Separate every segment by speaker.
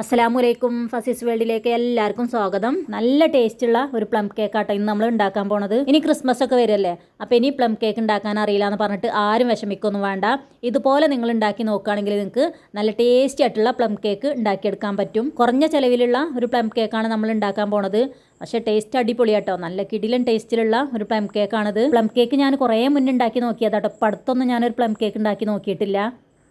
Speaker 1: അസ്സലാമു അലൈക്കും. ഫസീസ് വേൾഡിലേക്ക് എല്ലാവർക്കും സ്വാഗതം. നല്ല ടേസ്റ്റുള്ള ഒരു പ്ലം കേക്ക് ആട്ടോ ഇന്ന് നമ്മൾ ഉണ്ടാക്കാൻ പോണത്. ഇനി ക്രിസ്മസ് ഒക്കെ വരുമല്ലേ അപ്പോൾ ഇനി പ്ലം കേക്ക് ഉണ്ടാക്കാൻ അറിയില്ല എന്ന് പറഞ്ഞിട്ട് ആരും വിഷമിക്കൊന്നും വേണ്ട. ഇതുപോലെ നിങ്ങൾ ഉണ്ടാക്കി നോക്കുകയാണെങ്കിൽ നിങ്ങൾക്ക് നല്ല ടേസ്റ്റി ആയിട്ടുള്ള പ്ലം കേക്ക് ഉണ്ടാക്കിയെടുക്കാൻ പറ്റും. കുറഞ്ഞ ചിലവിലുള്ള ഒരു പ്ലം കേക്കാണ് നമ്മൾ ഉണ്ടാക്കാൻ പോണത്. പക്ഷേ ടേസ്റ്റ് അടിപൊളിയാട്ടോ. നല്ല കിടിലൻ ടേസ്റ്റിലുള്ള ഒരു പ്ലം കേക്കാണിത്. പ്ലം കേക്ക് ഞാൻ കുറേ മുന്നേ ഉണ്ടാക്കി നോക്കിയതാട്ടോ. ഇപ്പം അടുത്തൊന്നും ഞാനൊരു പ്ലം കേക്ക് ഉണ്ടാക്കി നോക്കിയിട്ടില്ല.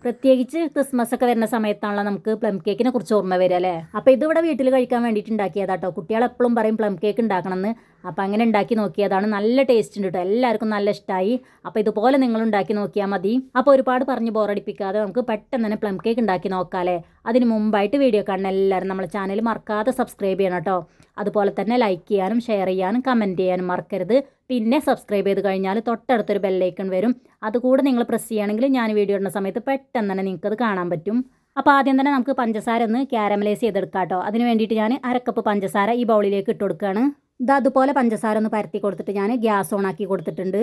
Speaker 1: പ്രത്യേകിച്ച് ക്രിസ്മസ് ഒക്കെ വരുന്ന സമയത്താണല്ലോ നമുക്ക് പ്ലം കേക്കിനെ കുറിച്ച് ഓർമ്മ വരിക അല്ലേ? അപ്പോൾ ഇതിവിടെ വീട്ടിൽ കഴിക്കാൻ വേണ്ടിയിട്ട് ഉണ്ടാക്കിയതാട്ടോ. കുട്ടികൾ എപ്പോഴും പറയും പ്ലം കേക്ക് ഉണ്ടാക്കണമെന്ന്. അപ്പോൾ അങ്ങനെ ഉണ്ടാക്കി നോക്കിയതാണ്. നല്ല ടേസ്റ്റ് ഉണ്ട് കേട്ടോ എല്ലാവർക്കും നല്ല ഇഷ്ടമായി അപ്പോൾ ഇതുപോലെ നിങ്ങൾ ഉണ്ടാക്കി നോക്കിയാൽ മതി. അപ്പോൾ ഒരുപാട് പറഞ്ഞ് ബോറടിപ്പിക്കാതെ നമുക്ക് പെട്ടെന്ന് തന്നെ പ്ലം കേക്ക് ഉണ്ടാക്കി നോക്കാമല്ലേ അതിന് മുമ്പായിട്ട് വീഡിയോ കാണുന്ന എല്ലാവരും നമ്മളെ ചാനൽ മറക്കാതെ സബ്സ്ക്രൈബ് ചെയ്യണം കേട്ടോ അതുപോലെ തന്നെ ലൈക്ക് ചെയ്യാനും ഷെയർ ചെയ്യാനും കമന്റ് ചെയ്യാനും മറക്കരുത്. പിന്നെ സബ്സ്ക്രൈബ് ചെയ്ത് കഴിഞ്ഞാൽ തൊട്ടടുത്തൊരു ബെല്ലൈക്കൺ വരും. അതുകൂടെ നിങ്ങൾ പ്രസ് ചെയ്യുകയാണെങ്കിൽ ഞാൻ വീഡിയോ ഇടുന്ന സമയത്ത് പെട്ടെന്ന് തന്നെ നിങ്ങൾക്കത് കാണാൻ പറ്റും. അപ്പോൾ ആദ്യം തന്നെ നമുക്ക് പഞ്ചസാര ഒന്ന് ക്യാരമലൈസ് ചെയ്തെടുക്കാം കേട്ടോ അതിന് വേണ്ടിയിട്ട് ഞാൻ അരക്കപ്പ് പഞ്ചസാര ഈ ബൗളിലേക്ക് ഇട്ട് കൊടുക്കുകയാണ് ഇത് അതുപോലെ പഞ്ചസാര ഒന്ന് പരത്തി കൊടുത്തിട്ട് ഞാൻ ഗ്യാസ് ഓൺ ആക്കി കൊടുത്തിട്ടുണ്ട്.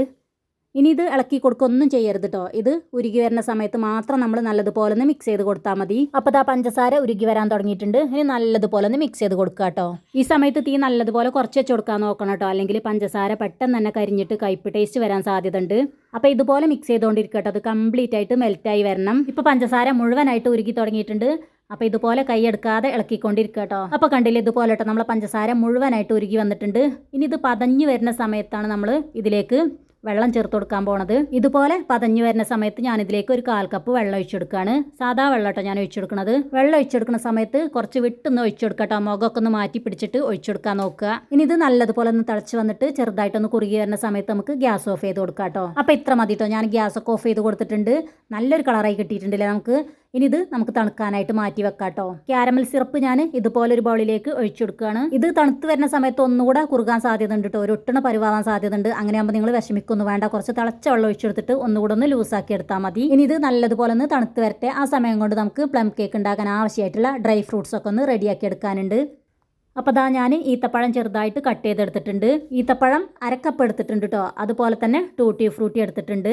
Speaker 1: ഇനി ഇത് ഇളക്കി കൊടുക്കൊന്നും ചെയ്യരുത് കേട്ടോ ഇത് ഉരുകി വരുന്ന സമയത്ത് മാത്രം നമ്മൾ നല്ലതുപോലെ ഒന്ന് മിക്സ് ചെയ്ത് കൊടുത്താൽ മതി. അപ്പോൾ ആ പഞ്ചസാര ഉരുകി വരാൻ തുടങ്ങിയിട്ടുണ്ട്. ഇനി നല്ലതുപോലെ ഒന്ന് മിക്സ് ചെയ്ത് കൊടുക്കുക കേട്ടോ ഈ സമയത്ത് തീ നല്ലതുപോലെ കുറച്ച് വെച്ച് കൊടുക്കാൻ നോക്കണം കേട്ടോ അല്ലെങ്കിൽ പഞ്ചസാര പെട്ടെന്ന് തന്നെ കരിഞ്ഞിട്ട് കയ്പ് ടേസ്റ്റ് വരാൻ സാധ്യതയുണ്ട്. അപ്പോൾ ഇതുപോലെ മിക്സ് ചെയ്തുകൊണ്ടിരിക്കട്ടോ അത് കംപ്ലീറ്റ് ആയിട്ട് മെൽറ്റായി വരണം. ഇപ്പോൾ പഞ്ചസാര മുഴുവനായിട്ട് ഉരുകി തുടങ്ങിയിട്ടുണ്ട്. അപ്പോൾ ഇതുപോലെ കൈയെടുക്കാതെ ഇളക്കിക്കൊണ്ടിരിക്കുക കേട്ടോ അപ്പോൾ കണ്ടില്ലേ ഇതുപോലെ കേട്ടോ നമ്മളെ പഞ്ചസാര മുഴുവനായിട്ട് ഉരുകി വന്നിട്ടുണ്ട്. ഇനി ഇത് പതഞ്ഞു വരുന്ന സമയത്താണ് നമ്മൾ ഇതിലേക്ക് വെള്ളം ചേർത്ത് കൊടുക്കാൻ പോണത്. ഇതുപോലെ പതഞ്ഞു വരുന്ന സമയത്ത് ഞാൻ ഇതിലേക്ക് ഒരു കാൽ കപ്പ് വെള്ളം ഒഴിച്ചെടുക്കുകയാണ് സാധാ വെള്ളം ഞാൻ ഒഴിച്ചെടുക്കുന്നത് വെള്ളം ഒഴിച്ചെടുക്കുന്ന സമയത്ത് കുറച്ച് വിട്ടൊന്ന് ഒഴിച്ചെടുക്കട്ടോ മുഖമൊക്കെ ഒന്ന് മാറ്റി പിടിച്ചിട്ട് ഒഴിച്ചെടുക്കാൻ നോക്കുക. ഇനി ഇത് നല്ലതുപോലെ ഒന്ന് തിളച്ച് വന്നിട്ട് ചെറുതായിട്ടൊന്ന് കുറുകി വരുന്ന സമയത്ത് നമുക്ക് ഗ്യാസ് ഓഫ് ചെയ്ത് കൊടുക്കാം കേട്ടോ അപ്പോൾ ഇത്ര മതിട്ടോ. ഞാൻ ഗ്യാസ് ഒക്കെ ഓഫ് ചെയ്ത് കൊടുത്തിട്ടുണ്ട്. നല്ലൊരു കളറായി കിട്ടിയിട്ടുണ്ടല്ലേ നമുക്ക്? ഇനി ഇത് നമുക്ക് തണുക്കാനായിട്ട് മാറ്റി വെക്കാം കേട്ടോ ക്യാരമൽ സിറപ്പ് ഞാൻ ഇതുപോലെ ഒരു ബൗളിലേക്ക് ഒഴിച്ചു കൊടുക്കുകയാണ്. ഇത് തണുത്ത് വരുന്ന സമയത്ത് ഒന്നുകൂടെ കുറുകാൻ സാധ്യത ഉണ്ട് കേട്ടോ ഒരു ഒട്ടണ പരിവാവാൻ സാധ്യത ഉണ്ട് അങ്ങനെയാകുമ്പോൾ നിങ്ങൾ വിഷമിക്കൊന്നും വേണ്ട. കുറച്ച് തിളച്ച വെള്ളം ഒഴിച്ചെടുത്തിട്ട് ഒന്നുകൂടെ ഒന്ന് ലൂസാക്കി എടുത്താൽ മതി. ഇനി ഇത് നല്ലതുപോലെ ഒന്ന് തണുത്ത് വരട്ടെ. ആ സമയം കൊണ്ട് നമുക്ക് പ്ലം കേക്ക് ഉണ്ടാക്കാൻ ആവശ്യമായിട്ടുള്ള ഡ്രൈ ഫ്രൂട്ട്സ് ഒക്കെ ഒന്ന് റെഡിയാക്കി എടുക്കാനുണ്ട്. അപ്പോൾ ദാ ഞാൻ ഈത്തപ്പഴം ചെറുതായിട്ട് കട്ട് ചെയ്തെടുത്തിട്ടുണ്ട്. ഈത്തപ്പഴം അരക്കപ്പ് എടുത്തിട്ടുണ്ട് കേട്ടോ അതുപോലെ തന്നെ ടൂട്ടി ഫ്രൂട്ടി എടുത്തിട്ടുണ്ട്.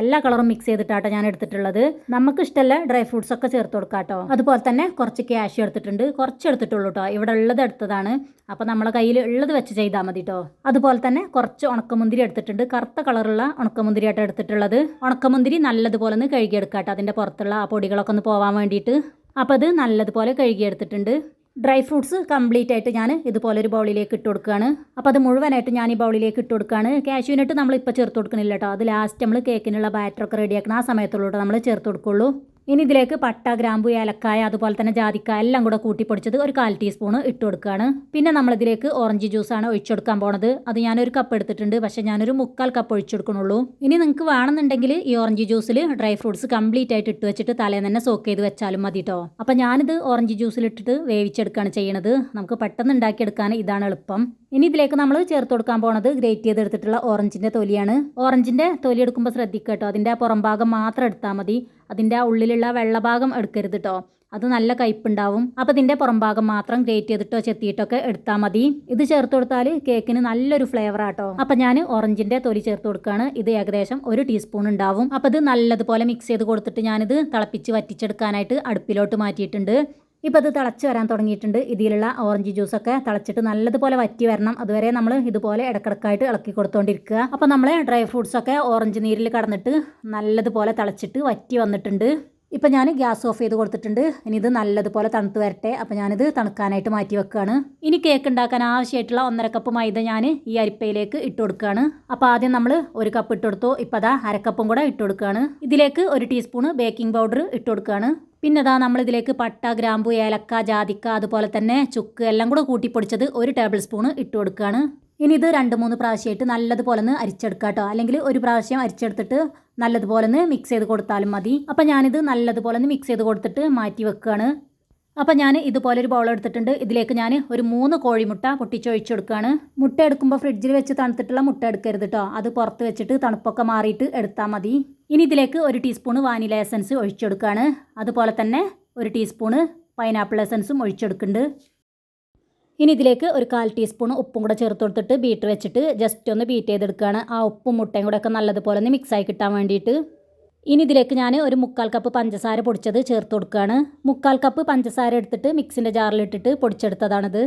Speaker 1: എല്ലാ കളറും മിക്സ് ചെയ്തിട്ടാട്ടോ ഞാൻ എടുത്തിട്ടുള്ളത്. നമുക്ക് ഇഷ്ടമല്ല ഡ്രൈ ഫ്രൂട്ട്സ് ഒക്കെ ചേർത്ത് കൊടുക്കാട്ടോ. അതുപോലെ തന്നെ കുറച്ച് ക്യാഷ് എടുത്തിട്ടുണ്ട്. കുറച്ച് എടുത്തിട്ടുള്ളൂ കേട്ടോ ഇവിടെ ഉള്ളത് എടുത്തതാണ്. അപ്പോൾ നമ്മളെ കയ്യിൽ ഉള്ളത് വെച്ച് ചെയ്താൽ മതി കേട്ടോ അതുപോലെ തന്നെ കുറച്ച് ഉണക്കമുന്തിരി എടുത്തിട്ടുണ്ട്. കറുത്ത കളറുള്ള ഉണക്കമുന്തിരി ആട്ടോ എടുത്തിട്ടുള്ളത്. ഉണക്കമുന്തിരി നല്ലതുപോലെ ഒന്ന് കഴുകിയെടുക്കാം കേട്ടോ അതിന്റെ പുറത്തുള്ള ആ പൊടികളൊക്കെ ഒന്ന് പോകാൻ വേണ്ടിയിട്ട്. അപ്പോൾ അത് നല്ലതുപോലെ കഴുകിയെടുത്തിട്ടുണ്ട്. ഡ്രൈ ഫ്രൂട്ട്സ് കംപ്ലീറ്റ് ആയിട്ട് ഞാൻ ഇതുപോലെ ഒരു ബൗളിലേക്ക് ഇട്ട് കൊടുക്കുകയാണ്. അപ്പോൾ അത് മുഴുവനായിട്ട് ഞാൻ ഈ ബൗളിലേക്ക് ഇട്ട് കൊടുക്കുകയാണ്. കാഷ്യൂനട്ട് നമ്മൾ ഇപ്പോൾ ചേർത്ത് കൊടുക്കുന്നില്ല കേട്ടോ. അത് ലാസ്റ്റ് നമ്മൾ കേക്കിനുള്ള ബാറ്ററൊക്കെ റെഡിയാക്കണം ആ സമയത്തുള്ളൂ നമ്മൾ ചേർത്ത് കൊടുക്കുള്ളൂ. ഇനി ഇതിലേക്ക് പട്ട ഗ്രാമ്പു ഏലക്കായ അതുപോലെ തന്നെ ജാതിക്കായ എല്ലാം കൂടെ കൂട്ടിപ്പൊടിച്ചത് ഒരു കാൽ ടീസ്പൂണ് ഇട്ട് കൊടുക്കുകയാണ്. പിന്നെ നമ്മളിതിലേക്ക് ഓറഞ്ച് ജ്യൂസാണ് ഒഴിച്ചെടുക്കാൻ പോണത്. അത് ഞാനൊരു കപ്പ് എടുത്തിട്ടുണ്ട്. പക്ഷേ ഞാനൊരു മുക്കാൽ കപ്പ് ഒഴിച്ചെടുക്കണുള്ളൂ ഇനി നിങ്ങൾക്ക് വേണമെന്നുണ്ടെങ്കിൽ ഈ ഓറഞ്ച് ജ്യൂസിൽ ഡ്രൈ ഫ്രൂട്ട്സ് കംപ്ലീറ്റ് ആയിട്ട് ഇട്ട് വെച്ചിട്ട് തലേന്ന് തന്നെ സോക്ക് ചെയ്ത് വെച്ചാലും മതി കേട്ടോ അപ്പം ഞാനിത് ഓറഞ്ച് ജ്യൂസിൽ ഇട്ടിട്ട് വേവിച്ചെടുക്കുകയാണ് ചെയ്യണത്. നമുക്ക് പെട്ടെന്ന് ഉണ്ടാക്കിയെടുക്കാൻ ഇതാണ് എളുപ്പം. ഇനി ഇതിലേക്ക് നമ്മൾ ചേർത്ത് കൊടുക്കാൻ പോണത് ഗ്രേറ്റ് ചെയ്തെടുത്തിട്ടുള്ള ഓറഞ്ചിന്റെ തൊലിയാണ്. ഓറഞ്ചിന്റെ തൊലി എടുക്കുമ്പോൾ ശ്രദ്ധിക്കട്ടോ കേട്ടോ അതിന്റെ ആ പുറം മാത്രം എടുത്താൽ മതി. അതിന്റെ ആ ഉള്ളിലുള്ള വെള്ളഭാഗം എടുക്കരുത് കേട്ടോ അത് നല്ല കയ്പുണ്ടാവും അപ്പോൾ ഇതിന്റെ പുറംഭാഗം മാത്രം ഗ്രേറ്റ് ചെയ്തിട്ടോ ചെത്തിയിട്ടൊക്കെ എടുത്താൽ മതി. ഇത് ചേർത്ത് കൊടുത്താൽ കേക്കിന് നല്ലൊരു ഫ്ലേവർ ആട്ടോ. അപ്പം ഞാൻ ഓറഞ്ചിന്റെ തൊലി ചേർത്ത് കൊടുക്കുകയാണ് ഇത് ഏകദേശം ഒരു ടീസ്പൂൺ ഉണ്ടാവും. അപ്പോൾ ഇത് നല്ലതുപോലെ മിക്സ് ചെയ്ത് കൊടുത്തിട്ട് ഞാനിത് തിളപ്പിച്ച് വറ്റിച്ചെടുക്കാനായിട്ട് അടുപ്പിലോട്ട് മാറ്റിയിട്ടുണ്ട്. ഇപ്പോൾ അത് തിളച്ച് വരാൻ തുടങ്ങിയിട്ടുണ്ട്. ഇതിലുള്ള ഓറഞ്ച് ജ്യൂസൊക്കെ തിളച്ചിട്ട് നല്ലതുപോലെ വറ്റി വരണം. അതുവരെ നമ്മൾ ഇതുപോലെ ഇടക്കിടക്കായിട്ട് ഇളക്കി കൊടുത്തോണ്ടിരിക്കുക. അപ്പോൾ നമ്മൾ ഡ്രൈ ഫ്രൂട്ട്സൊക്കെ ഓറഞ്ച് നീരിൽ കടന്നിട്ട് നല്ലതുപോലെ തിളച്ചിട്ട് വറ്റി വന്നിട്ടുണ്ട്. ഇപ്പം ഞാൻ ഗ്യാസ് ഓഫ് ചെയ്ത് കൊടുത്തിട്ടുണ്ട്. ഇനി ഇത് നല്ലതുപോലെ തണുത്ത് വരട്ടെ. അപ്പം ഞാനിത് തണുക്കാനായിട്ട് മാറ്റി വെക്കുകയാണ് ഇനി കേക്ക് ഉണ്ടാക്കാൻ ആവശ്യമായിട്ടുള്ള ഒന്നര കപ്പ് മൈദ ഞാൻ ഈ അരിപ്പയിലേക്ക് ഇട്ട് കൊടുക്കുകയാണ് അപ്പോൾ ആദ്യം നമ്മൾ ഒരു കപ്പ് ഇട്ട് കൊടുത്തു. ഇപ്പോൾ അതാ അരക്കപ്പും കൂടെ ഇട്ട് കൊടുക്കുകയാണ് ഇതിലേക്ക് ഒരു ടീസ്പൂണ് ബേക്കിംഗ് പൗഡർ ഇട്ട് കൊടുക്കുകയാണ് പിന്നെ ഇതാ നമ്മളിതിലേക്ക് പട്ട ഗ്രാമ്പു ഏലക്ക ജാതിക്ക അതുപോലെ തന്നെ ചുക്ക് എല്ലാം കൂടെ കൂട്ടിപ്പൊടിച്ചത് ഒരു ടേബിൾ സ്പൂണ് ഇട്ട് കൊടുക്കുകയാണ് ഇനി ഇത് രണ്ട് മൂന്ന് പ്രാവശ്യമായിട്ട് നല്ലതുപോലെ ഒന്ന് അരിച്ചെടുക്കുക കേട്ടോ അല്ലെങ്കിൽ ഒരു പ്രാവശ്യം അരിച്ചെടുത്തിട്ട് നല്ലതുപോലെ ഒന്ന് മിക്സ് ചെയ്ത് കൊടുത്താലും മതി. അപ്പം ഞാനിത് നല്ലതുപോലെ ഒന്ന് മിക്സ് ചെയ്ത് കൊടുത്തിട്ട് മാറ്റി വെക്കുകയാണ്. അപ്പം ഞാൻ ഇതുപോലെ ഒരു ബൗൾ എടുത്തിട്ടുണ്ട്. ഇതിലേക്ക് ഞാൻ ഒരു മൂന്ന് കോഴിമുട്ട പൊട്ടിച്ചൊഴിച്ച് കൊടുക്കുകയാണ് മുട്ട എടുക്കുമ്പോൾ ഫ്രിഡ്ജിൽ വെച്ച് തണുത്തിട്ടുള്ള മുട്ട എടുക്കരുത് കേട്ടോ അത് പുറത്ത് വെച്ചിട്ട് തണുപ്പൊക്കെ മാറിയിട്ട് എടുത്താൽ മതി. ഇനി ഇതിലേക്ക് ഒരു ടീസ്പൂണ് വാനില എസൻസ് ഒഴിച്ചെടുക്കുകയാണ്. അതുപോലെ തന്നെ ഒരു ടീസ്പൂണ് പൈനാപ്പിൾ എസൻസും ഒഴിച്ചെടുക്കുന്നുണ്ട്. ഇനി ഇതിലേക്ക് ഒരു കാൽ ടീസ്പൂൺ ഉപ്പും കൂടെ ചേർത്ത് കൊടുത്തിട്ട് ബീറ്റ് വെച്ചിട്ട് ജസ്റ്റ് ഒന്ന് ബീറ്റ് ചെയ്തെടുക്കുകയാണ്. ആ ഉപ്പും മുട്ടയും കൂടെ ഒക്കെ നല്ലതുപോലെ ഒന്ന് മിക്സായി കിട്ടാൻ വേണ്ടിയിട്ട്. ഇനി ഇതിലേക്ക് ഞാൻ ഒരു മുക്കാൽ കപ്പ് പഞ്ചസാര പൊടിച്ചത് ചേർത്ത് കൊടുക്കുകയാണ്. മുക്കാൽ കപ്പ് പഞ്ചസാര എടുത്തിട്ട് മിക്സിന്റെ ജാറിലിട്ടിട്ട് പൊടിച്ചെടുത്തതാണിത്.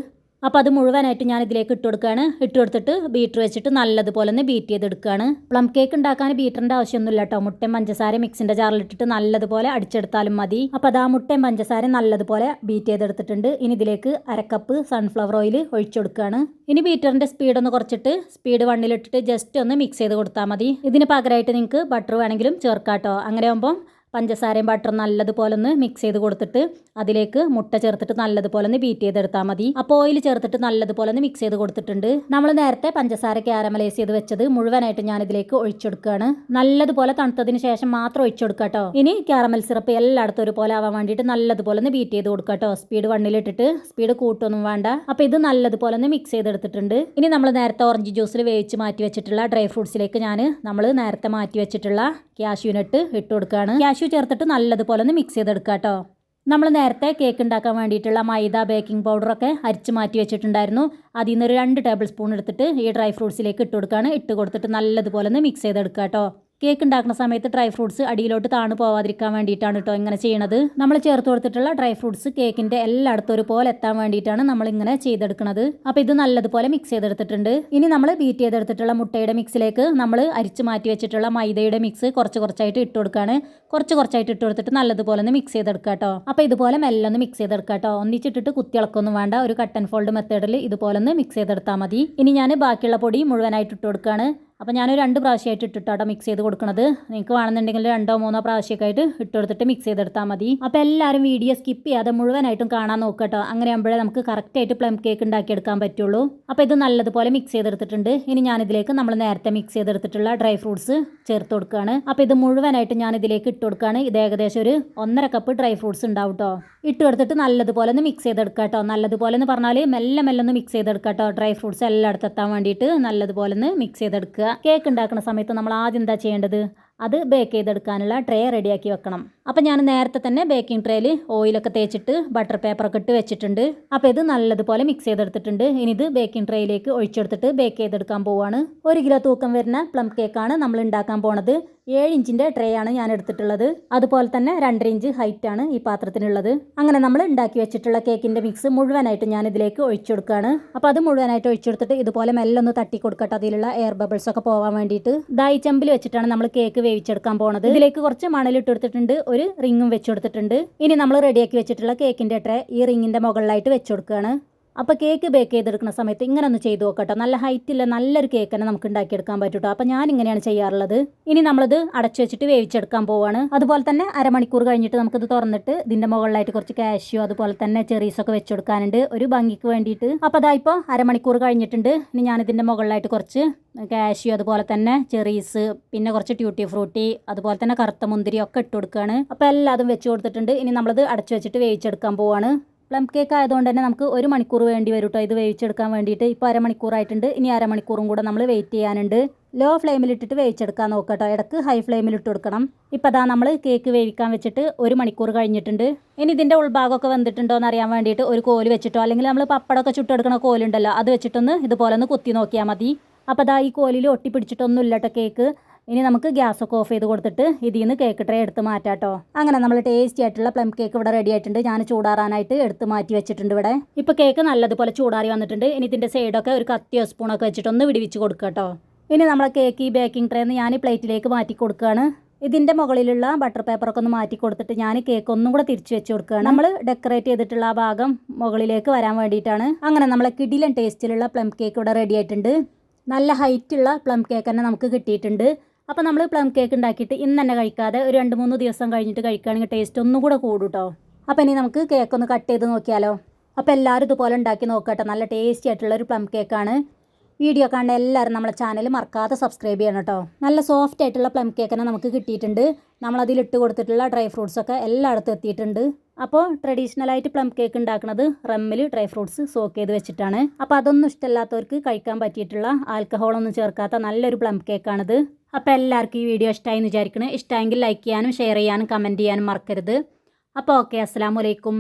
Speaker 1: അപ്പോൾ അത് മുഴുവനായിട്ട് ഞാൻ ഇതിലേക്ക് ഇട്ട് കൊടുക്കുകയാണ്. ഇട്ട് കൊടുത്തിട്ട് ബീറ്റർ വെച്ചിട്ട് നല്ലതുപോലെ ഒന്ന് ബീറ്റ് ചെയ്തെടുക്കുകയാണ്. പ്ലം കേക്ക് ഉണ്ടാക്കാൻ ബീറ്ററിന്റെ ആവശ്യമൊന്നുമില്ല കേട്ടോ മുട്ടയും പഞ്ചസാര മിക്സിന്റെ ജാറിലിട്ടിട്ട് നല്ലതുപോലെ അടിച്ചെടുത്താലും മതി. അപ്പോൾ അത് ആ മുട്ടയും പഞ്ചസാര നല്ലതുപോലെ ബീറ്റ് ചെയ്തെടുത്തിട്ടുണ്ട്. ഇനി ഇതിലേക്ക് അരക്കപ്പ് സൺഫ്ലവർ ഓയിൽ ഒഴിച്ചു കൊടുക്കുകയാണ്. ഇനി ബീറ്ററിന്റെ സ്പീഡ് ഒന്ന് കുറച്ചിട്ട് സ്പീഡ് വണ്ണിലിട്ടിട്ട് ജസ്റ്റ് ഒന്ന് മിക്സ് ചെയ്ത് കൊടുത്താൽ മതി. ഇതിന് പകരമായിട്ട് നിങ്ങൾക്ക് ബട്ടർ വേണമെങ്കിലും ചേർക്കാം കേട്ടോ അങ്ങനെ ആകുമ്പം പഞ്ചസാരയും ബട്ടറും നല്ലതുപോലെ ഒന്ന് മിക്സ് ചെയ്ത് കൊടുത്തിട്ട് അതിലേക്ക് മുട്ട ചേർത്തിട്ട് നല്ലതുപോലെ ഒന്ന് ബീറ്റ് ചെയ്തെടുത്താൽ മതി. അപ്പോൾ ഓയിൽ ചേർത്തിട്ട് നല്ലതുപോലെ ഒന്ന് മിക്സ് ചെയ്ത് കൊടുത്തിട്ടുണ്ട്. നമ്മൾ നേരത്തെ പഞ്ചസാര ക്യാരമലൈസ് ചെയ്ത് വെച്ചത് മുഴുവനായിട്ട് ഞാൻ ഇതിലേക്ക് ഒഴിച്ചെടുക്കുകയാണ് നല്ലതുപോലെ തണുത്തതിന് ശേഷം മാത്രം ഒഴിച്ചെടുക്കുക കേട്ടോ ഇനി ക്യാരമൽ സിറപ്പ് എല്ലായിടത്തും ഒരുപോലെ ആവാൻ വേണ്ടിയിട്ട് നല്ലതുപോലെ ഒന്ന് ബീറ്റ് ചെയ്ത് കൊടുക്കുക കേട്ടോ സ്പീഡ് വണ്ണിലിട്ടിട്ട് സ്പീഡ് കൂട്ടൊന്നും വേണ്ട. അപ്പോൾ ഇത് നല്ലതുപോലെ ഒന്ന് മിക്സ് ചെയ്തെടുത്തിട്ടുണ്ട്. ഇനി നമ്മൾ നേരത്തെ ഓറഞ്ച് ജ്യൂസിൽ വേവിച്ച് മാറ്റി വെച്ചിട്ടുള്ള ഡ്രൈ ഫ്രൂട്ട്സിലേക്ക് ഞാൻ നമ്മൾ നേരത്തെ മാറ്റി വെച്ചിട്ടുള്ള ക്യാഷ്യൂനട്ട് ഇട്ട് കൊടുക്കുകയാണ് ക്യാഷ്യൂ ചേർത്തിട്ട് നല്ലതുപോലെ ഒന്ന് മിക്സ് ചെയ്തെടുക്കുക കേട്ടോ നമ്മൾ നേരത്തെ കേക്ക് ഉണ്ടാക്കാൻ വേണ്ടിയിട്ടുള്ള മൈദ ബേക്കിംഗ് പൗഡറൊക്കെ അരിച്ച് മാറ്റി വെച്ചിട്ടുണ്ടായിരുന്നു. അതിൽ നിന്ന് ഒരു രണ്ട് ടേബിൾ സ്പൂൺ എടുത്തിട്ട് ഈ ഡ്രൈ ഫ്രൂട്ട്സിലേക്ക് ഇട്ട് കൊടുക്കുകയാണ് ഇട്ട് കൊടുത്തിട്ട് നല്ലതുപോലെ ഒന്ന് മിക്സ് ചെയ്തെടുക്കുക കേട്ടോ കേക്ക് ഉണ്ടാക്കുന്ന സമയത്ത് ഡ്രൈ ഫ്രൂട്ട്സ് അടിയിലോട്ട് താണു പോവാതിരിക്കാൻ വേണ്ടിയിട്ടാണ് കേട്ടോ ഇങ്ങനെ ചെയ്യണത്. നമ്മൾ ചേർത്ത് കൊടുത്തിട്ടുള്ള ഡ്രൈ ഫ്രൂട്ട്സ് കേക്കിന്റെ എല്ലായിടത്തും ഒരുപോലെ എത്താൻ വേണ്ടിയിട്ടാണ് നമ്മൾ ഇങ്ങനെ ചെയ്തെടുക്കുന്നത് അപ്പോൾ ഇത് നല്ലതുപോലെ മിക്സ് ചെയ്തെടുത്തിട്ടുണ്ട്. ഇനി നമ്മൾ ബീറ്റ് ചെയ്തെടുത്തിട്ടുള്ള മുട്ടയുടെ മിക്സിലേക്ക് നമ്മൾ അരിച്ച് മാറ്റി വെച്ചിട്ടുള്ള മൈദയുടെ മിക്സ് കുറച്ച് കുറച്ചായിട്ട് ഇട്ട് കൊടുക്കുകയാണ് കുറച്ച് കുറച്ചായിട്ട് ഇട്ട് കൊടുത്തിട്ട് നല്ലതുപോലെ ഒന്ന് മിക്സ് ചെയ്തെടുക്കുക കേട്ടോ അപ്പോൾ ഇതുപോലെ മെല്ലെ ഒന്ന് മിക്സ് ചെയ്തെടുക്കുക കേട്ടോ ഒന്നിച്ചിട്ടിട്ട് കുത്തിളക്കൊന്നും വേണ്ട. ഒരു കട്ട് ആൻഡ് ഫോൾഡ് മെത്തേഡിൽ ഇതുപോലെ ഒന്ന് മിക്സ് ചെയ്തെടുത്താൽ മതി. ഇനി ഞാൻ ബാക്കിയുള്ള പൊടി മുഴുവനായിട്ട് ഇട്ട് കൊടുക്കുകയാണ് അപ്പോൾ ഞാനൊരു രണ്ട് പ്രാവശ്യമായിട്ട് ഇട്ടിട്ടാട്ടോ മിക്സ് ചെയ്ത് കൊടുക്കുന്നത് നിങ്ങൾക്ക് വേണമെന്നുണ്ടെങ്കിൽ രണ്ടോ മൂന്നോ പ്രാവശ്യമൊക്കെ ആയിട്ട് ഇട്ട് കൊടുത്തിട്ട് മിക്സ് ചെയ്തെടുത്താൽ മതി. അപ്പോൾ എല്ലാവരും വീഡിയോ സ്കിപ്പ് ചെയ്യാതെ മുഴുവനായിട്ടും കാണാൻ നോക്കട്ടോ അങ്ങനെ ആകുമ്പോഴേ നമുക്ക് കറക്റ്റായിട്ട് പ്ലം കേക്ക് ഉണ്ടാക്കിയെടുക്കാൻ പറ്റുള്ളൂ. അപ്പോൾ ഇത് നല്ലതുപോലെ മിക്സ് ചെയ്തെടുത്തിട്ടുണ്ട്. ഇനി ഞാനിതിലേക്ക് നമ്മൾ നേരത്തെ മിക്സ് ചെയ്തെടുത്തിട്ടുള്ള ഡ്രൈ ഫ്രൂട്ട്സ് ചേർത്ത് കൊടുക്കുകയാണ് അപ്പോൾ ഇത് മുഴുവനായിട്ട് ഞാൻ ഇതിലേക്ക് ഇട്ട് കൊടുക്കുകയാണ് ഇത് ഏകദേശം ഒരു ഒന്നര കപ്പ് ഡ്രൈ ഫ്രൂട്ട്സ് ഉണ്ടാവും കേട്ടോ ഇട്ട് കൊടുത്തിട്ട് നല്ലതുപോലെ ഒന്ന് മിക്സ് ചെയ്തെടുക്കുക കേട്ടോ നല്ലതുപോലെ എന്ന് പറഞ്ഞാൽ മെല്ലെ മെല്ലെ ഒന്ന് മിക്സ് ചെയ്തെടുക്കുക കേട്ടോ ഡ്രൈ ഫ്രൂട്ട്സ് എല്ലായിടത്തെത്താൻ വേണ്ടിയിട്ട് നല്ലതുപോലെ ഒന്ന് മിക്സ് ചെയ്തെടുക്കുക. കേക്ക് ഉണ്ടാക്കുന്ന സമയത്ത് നമ്മൾ ആദ്യം എന്താ ചെയ്യേണ്ടത്? അത് ബേക്ക് ചെയ്തെടുക്കാനുള്ള ട്രേ റെഡിയാക്കി വെക്കണം. അപ്പോൾ ഞാൻ നേരത്തെ തന്നെ ബേക്കിംഗ് ട്രേയിൽ ഓയിലൊക്കെ തേച്ചിട്ട് ബട്ടർ പേപ്പറൊക്കെ ഇട്ട് വെച്ചിട്ടുണ്ട്. അപ്പോൾ ഇത് നല്ലതുപോലെ മിക്സ് ചെയ്തെടുത്തിട്ടുണ്ട്. ഇനി ഇത് ബേക്കിംഗ് ട്രേയിലേക്ക് ഒഴിച്ചെടുത്തിട്ട് ബേക്ക് ചെയ്തെടുക്കാൻ പോവുകയാണ് ഒരു കിലോ തൂക്കം വരുന്ന പ്ലം കേക്കാണ് നമ്മൾ ഉണ്ടാക്കാൻ പോണത്. ഏഴ് ഇഞ്ചിന്റെ ട്രേ ആണ് ഞാൻ എടുത്തിട്ടുള്ളത്. അതുപോലെ തന്നെ രണ്ടര ഇഞ്ച് ഹൈറ്റ് ആണ് ഈ പാത്രത്തിനുള്ളത്. അങ്ങനെ നമ്മൾ ഉണ്ടാക്കി വെച്ചിട്ടുള്ള കേക്കിന്റെ മിക്സ് മുഴുവനായിട്ട് ഞാൻ ഇതിലേക്ക് ഒഴിച്ചു കൊടുക്കുകയാണ്. അപ്പോൾ അത് മുഴുവനായിട്ട് ഒഴിച്ചെടുത്തിട്ട് ഇതുപോലെ മെല്ലെ ഒന്ന് തട്ടി കൊടുക്കട്ടെ. അതിലുള്ള എയർ ബബിൾസ് ഒക്കെ പോകാൻ വേണ്ടിയിട്ട് ദായി ചെമ്പിൽ വെച്ചിട്ടാണ് നമ്മൾ കേക്ക് വേവിച്ചെടുക്കാൻ പോണത്. ഇതിലേക്ക് കുറച്ച് മണലിട്ട് കൊടുത്തിട്ടുണ്ട്. ഒരു റിങ്ങും വെച്ചു കൊടുത്തിട്ടുണ്ട്. ഇനി നമ്മൾ റെഡിയാക്കി വെച്ചിട്ടുള്ള കേക്കിന്റെ ട്രേ ഈ റിങ്ങിന്റെ മുകളിലായിട്ട് വെച്ചു കൊടുക്കുകയാണ്. അപ്പോൾ കേക്ക് ബേക്ക് ചെയ്തെടുക്കുന്ന സമയത്ത് ഇങ്ങനെ ഒന്ന് ചെയ്ത് നോക്കട്ടോ. നല്ല ഹൈറ്റില്ല നല്ലൊരു കേക്ക് തന്നെ നമുക്ക് ഉണ്ടാക്കിയെടുക്കാൻ പറ്റൂട്ടോ. അപ്പോൾ ഞാൻ ഇങ്ങനെയാണ് ചെയ്യാറുള്ളത്. ഇനി നമ്മളിത് അടച്ചു വെച്ചിട്ട് വേവിച്ചെടുക്കാൻ പോവാണ്. അതുപോലെ തന്നെ അരമണിക്കൂർ കഴിഞ്ഞിട്ട് നമുക്കിത് തുറന്നിട്ട് ഇതിന്റെ മുകളിലായിട്ട് കുറച്ച് കാഷ്യൂ അതുപോലെ തന്നെ ചെറീസൊക്കെ വെച്ചെടുക്കാനുണ്ട്. ഒരു ഭംഗിക്ക് വേണ്ടിയിട്ട്. അപ്പോൾ അതാ ഇപ്പോൾ അരമണിക്കൂർ കഴിഞ്ഞിട്ടുണ്ട്. ഇനി ഞാനിതിന്റെ മുകളിലായിട്ട് കുറച്ച് കാഷ്യൂ അതുപോലെ തന്നെ ചെറീസ് പിന്നെ കുറച്ച് ട്യൂട്ടി ഫ്രൂട്ടി അതുപോലെ തന്നെ കറുത്ത മുന്തിരി ഒക്കെ ഇട്ട് കൊടുക്കുകയാണ് അപ്പോൾ എല്ലാതും വെച്ച് കൊടുത്തിട്ടുണ്ട്. ഇനി നമ്മളത് അടച്ചു വെച്ചിട്ട് വേവിച്ചെടുക്കാൻ പോവാണ്. പ്ലം കേക്ക് ആയതുകൊണ്ട് തന്നെ നമുക്ക് ഒരു മണിക്കൂർ വേണ്ടി വരും കേട്ടോ ഇത് വേവിച്ചെടുക്കാൻ വേണ്ടിയിട്ട് ഇപ്പോൾ അരമണിക്കൂറായിട്ടുണ്ട്. ഇനി അരമണിക്കൂറും കൂടെ നമ്മൾ വെയിറ്റ് ചെയ്യാനുണ്ട്. ലോ ഫ്ലെയിമിലിട്ടിട്ട് വേവിച്ചെടുക്കാൻ നോക്കട്ടോ ഇടയ്ക്ക് ഹൈ ഫ്ലെയിമിൽ ഇട്ട് കൊടുക്കണം. ഇപ്പോൾ അതാ നമ്മൾ കേക്ക് വേവിക്കാൻ വെച്ചിട്ട് ഒരു മണിക്കൂർ കഴിഞ്ഞിട്ടുണ്ട്. ഇനി ഇതിന്റെ ഉൾഭാഗമൊക്കെ വന്നിട്ടുണ്ടോ എന്ന് അറിയാൻ വേണ്ടിയിട്ട് ഒരു കോൽ വെച്ചിട്ടോ. അല്ലെങ്കിൽ നമ്മൾ പപ്പടമൊക്കെ ചുട്ടെടുക്കണ കോലുണ്ടല്ലോ. അത് വെച്ചിട്ടൊന്ന് ഇതുപോലെ ഒന്ന് കുത്തി നോക്കിയാൽ മതി. അപ്പോൾ അതാ ഈ കോലിൽ ഒട്ടിപ്പിടിച്ചിട്ടൊന്നും ഇല്ല കേട്ടോ കേക്ക് ഇനി നമുക്ക് ഗ്യാസ് ഒക്കെ ഓഫ് ചെയ്ത് കൊടുത്തിട്ട് ഇതിൽ നിന്ന് കേക്ക് ട്രേ എടുത്ത് മാറ്റാം കേട്ടോ അങ്ങനെ നമ്മൾ ടേസ്റ്റി ആയിട്ടുള്ള പ്ലം കേക്ക് ഇവിടെ റെഡി ആയിട്ടുണ്ട്. ഞാൻ ചൂടാറാനായിട്ട് എടുത്ത് മാറ്റി വെച്ചിട്ടുണ്ട് ഇവിടെ. ഇപ്പോൾ കേക്ക് നല്ലതുപോലെ ചൂടാറി വന്നിട്ടുണ്ട്. ഇനി ഇതിന്റെ സൈഡൊക്കെ ഒരു കത്തിയോ സ്പൂണൊക്കെ വെച്ചിട്ടൊന്ന് വിടിവിച്ച് കൊടുക്കുക കേട്ടോ. ഇനി നമ്മളെ കേക്ക് ഈ ബേക്കിംഗ് ട്രേന്ന് ഞാൻ പ്ലേറ്റിലേക്ക് മാറ്റി കൊടുക്കുകയാണ് ഇതിന്റെ മുകളിലുള്ള ബട്ടർ പേപ്പറൊക്കെ ഒന്ന് മാറ്റി കൊടുത്തിട്ട് ഞാൻ കേക്ക് ഒന്നും കൂടെ തിരിച്ചു വെച്ച് കൊടുക്കുകയാണ് നമ്മൾ ഡെക്കറേറ്റ് ചെയ്തിട്ടുള്ള ആ ഭാഗം മുകളിലേക്ക് വരാൻ വേണ്ടിയിട്ടാണ്. അങ്ങനെ നമ്മളെ കിടിലൻ ടേസ്റ്റിലുള്ള പ്ലം കേക്ക് ഇവിടെ റെഡി ആയിട്ടുണ്ട്. നല്ല ഹൈറ്റുള്ള പ്ലം കേക്ക് തന്നെ നമുക്ക് കിട്ടിയിട്ടുണ്ട്. അപ്പോൾ നമ്മൾ പ്ലം കേക്ക് ഉണ്ടാക്കിയിട്ട് ഇന്ന് തന്നെ കഴിക്കാതെ ഒരു രണ്ട് മൂന്ന് ദിവസം കഴിഞ്ഞിട്ട് കഴിക്കുകയാണെങ്കിൽ ടേസ്റ്റ് ഒന്നും കൂടെ കൂടും കേട്ടോ അപ്പോൾ ഇനി നമുക്ക് കേക്ക് ഒന്ന് കട്ട് ചെയ്ത് നോക്കിയാലോ? അപ്പോൾ എല്ലാവരും ഇതുപോലെ ഉണ്ടാക്കി നോക്കട്ടെ നല്ല ടേസ്റ്റി ആയിട്ടുള്ള ഒരു പ്ലം കേക്കാണ് വീഡിയോ കാണുന്ന എല്ലാവരും നമ്മുടെ ചാനൽ മറക്കാതെ സബ്സ്ക്രൈബ് ചെയ്യണം കേട്ടോ നല്ല സോഫ്റ്റ് ആയിട്ടുള്ള പ്ലം കേക്ക് തന്നെ നമുക്ക് കിട്ടിയിട്ടുണ്ട്. നമ്മളതിൽ ഇട്ട് കൊടുത്തിട്ടുള്ള ഡ്രൈ ഫ്രൂട്ട്സൊക്കെ എല്ലായിടത്തും എത്തിയിട്ടുണ്ട്. അപ്പോൾ ട്രഡീഷണലായിട്ട് പ്ലം കേക്ക് ഉണ്ടാക്കുന്നത് റമ്മിൽ ഡ്രൈ ഫ്രൂട്ട്സ് സോക്ക് ചെയ്ത് വെച്ചിട്ടാണ്. അപ്പോൾ അതൊന്നും ഇഷ്ടമല്ലാത്തവർക്ക് കഴിക്കാൻ പറ്റിയിട്ടുള്ള ആൽക്കഹോളൊന്നും ചേർക്കാത്ത നല്ലൊരു പ്ലം കേക്കാണിത് അപ്പോൾ എല്ലാവർക്കും ഈ വീഡിയോ ഇഷ്ടമായി എന്ന് വിചാരിക്കണം. ഇഷ്ടമെങ്കിൽ ലൈക്ക് ചെയ്യാനും ഷെയർ ചെയ്യാനും കമന്റ് ചെയ്യാനും മറക്കരുത്. അപ്പോൾ ഓക്കെ അസ്സാം വലൈക്കും